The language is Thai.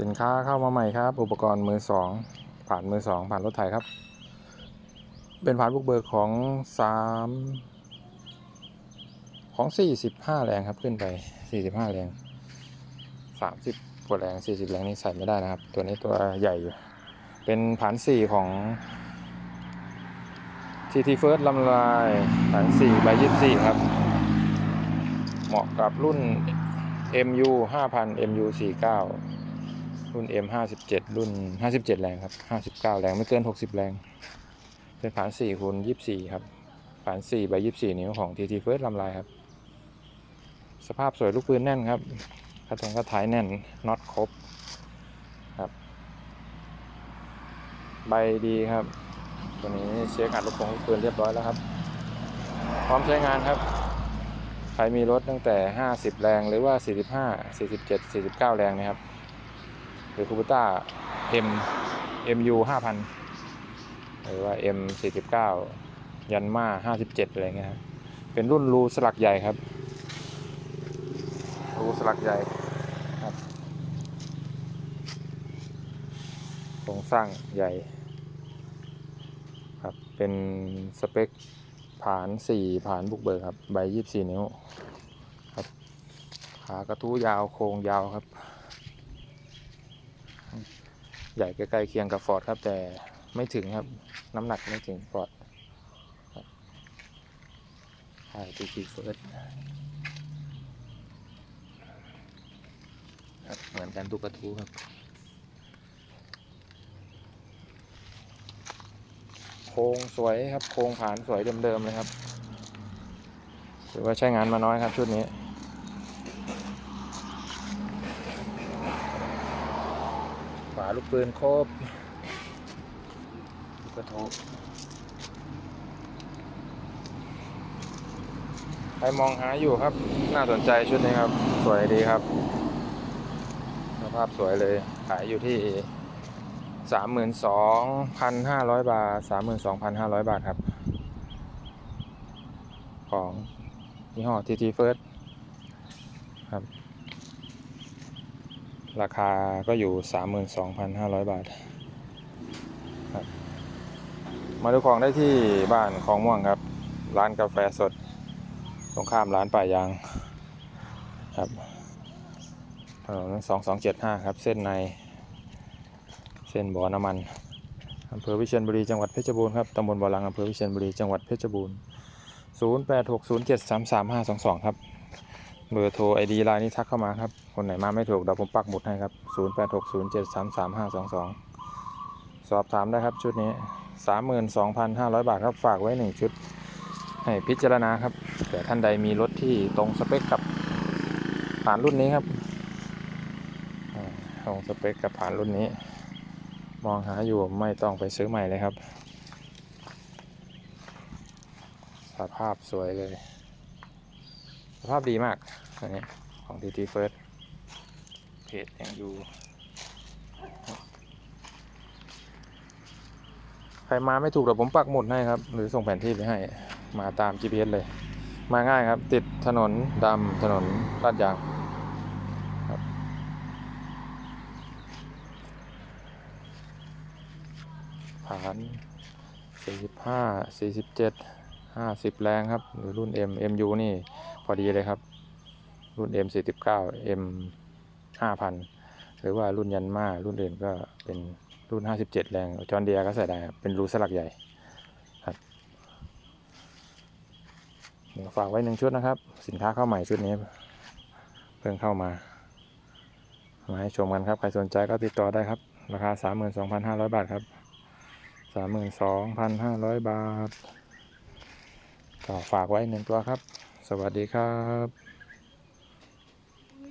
สินค้าเข้ามาใหม่ครับ อุปกรณ์มือสองผ่านมือสองผ่านรถไถครับ เป็นผ่านบุกเบิกของสามของสี่สิบห้าแรงครับขึ้นไปสี่สิบห้าแรงสามสิบกว่าแรงสี่สิบแรงนี่ใส่ไม่ได้นะครับ ตัวนี้ตัวใหญ่อยู่ เป็นผ่านสี่ของ TT First ลำลายผ่านสี่ใบยี่สี่ครับ เหมาะกับรุ่น MU 5,000 MU 49 รุ่น M 57รุ่น 57 แรงครับ 59 แรงไม่เกิน 60 แรง เป็นผ่าน4คูณ24 ครับ ผ่าน4ใบ24 นิ้วของ TT First ลำลายครับ สภาพสวยลูกปืนแน่นครับกระทงกระท้ายแน่นน็อตครบครับ ใบดีครับ ตัวนี้เช็คอัดลูกโป่งลูกปืนเรียบร้อยแล้วครับ พร้อมใช้งานครับใครมีรถตั้งแต่ 50 แรง หรือว่า 45 47 49 แรงนะครับ หรือคูปต้า M MU 5,000 หรือว่า M 49ยันมา57 อะไรเงี้ยครับเป็นรุ่นรูสลักใหญ่ครับ รูสลักใหญ่ครับโครงสร้างใหญ่ครับ เป็นสเปคผานสี่ผานบุกเบิกครับ ใบยี่สี่นิ้วครับขากระทู้ยาวโครงยาวครับ ใหญ่ใกล้ๆเคียงกับฟอร์ดครับ แต่ไม่ถึงครับ น้ำหนักไม่ถึงฟอร์ดครับใช่ทีทีเฟิร์สเหมือนกันทุกกระทู้ครับ โครงสวยครับ โครงผานสวยเดิมๆเลยครับถือว่าใช้งานมาน้อยครับชุดนี้าลูกปืนครบลูกกระทบใครมองหาอยู่ครับ น่าสนใจชุดนี้ครับ สวยดีครับ สภาพสวยเลย ขายอยู่ที่สามหมื่นสองพันห้าร้อยบาทสามหมื่นสองพันห้าร้อยบาทครับ ของยี่ห้อ TT First ครับ ราคาก็อยู่สามหมื่นสองพันห้าร้อยบาทครับมาดูของได้ที่บ้านของม่วงครับ ร้านกาแฟสด ตรงข้ามร้านป่ายางครับถนนสองสองเจ็ดห้าครับ เส้นใน เส้นบ่อน้ำมันอำเภอวิเชียรบุรีจังหวัดเพชรบูรณ์ครับตำบลบ่อลังอำเภอวิเชียรบุรีจังหวัดเพชรบูรณ์ 0860733522 ครับ เบอร์โทรไอดีไลน์นี้ทักเข้ามาครับ คนไหนมาไม่ถูกเดี๋ยวผมปักหมุดให้ครับ 0860733522 สอบถามได้ครับชุดนี้ 32,500 บาทครับฝากไว้ 1 ชุด ให้พิจารณาครับเผื่ท่านใดมีรถที่ตรงสเปคกับผ่านรุ่นนี้ครับตรงสเปคกับผ่านรุ่นนี้ มองหาอยู่ไม่ต้องไปซื้อใหม่เลยครับ สภาพสวยเลย ภาพดีมากอันนี้ของ TT First เพจยังอยู่ ใครมาไม่ถูกเดี๋ยวผมปักหมุดให้ครับ หรือส่งแผนที่ไปให้ มาตาม GPS เลย มาง่ายครับ ติดถนนดำถนนลาดยางครับฐาน45 47 50 แรงครับ หรือรุ่น M MU นี่พอดีเลยครับ รุ่น M 49 M 5,000 หรือว่ารุ่นยันมารุ่นอื่นก็เป็นรุ่น 57 แรง จอนเดียก็ใส่ได้ครับเป็นรูสลักใหญ่ครับเดี๋ยวฝากไว้หนึ่งชุดนะครับ สินค้าเข้าใหม่ชุดนี้ เพิ่งเข้ามา มาให้ชมกันครับ ใครสนใจก็ติดต่อได้ครับ ราคา 32,500 บาทครับสามหมื่นสองพันห้าร้อยบาท ก็ฝากไว้หนึ่งตัวครับ สวัสดีครับ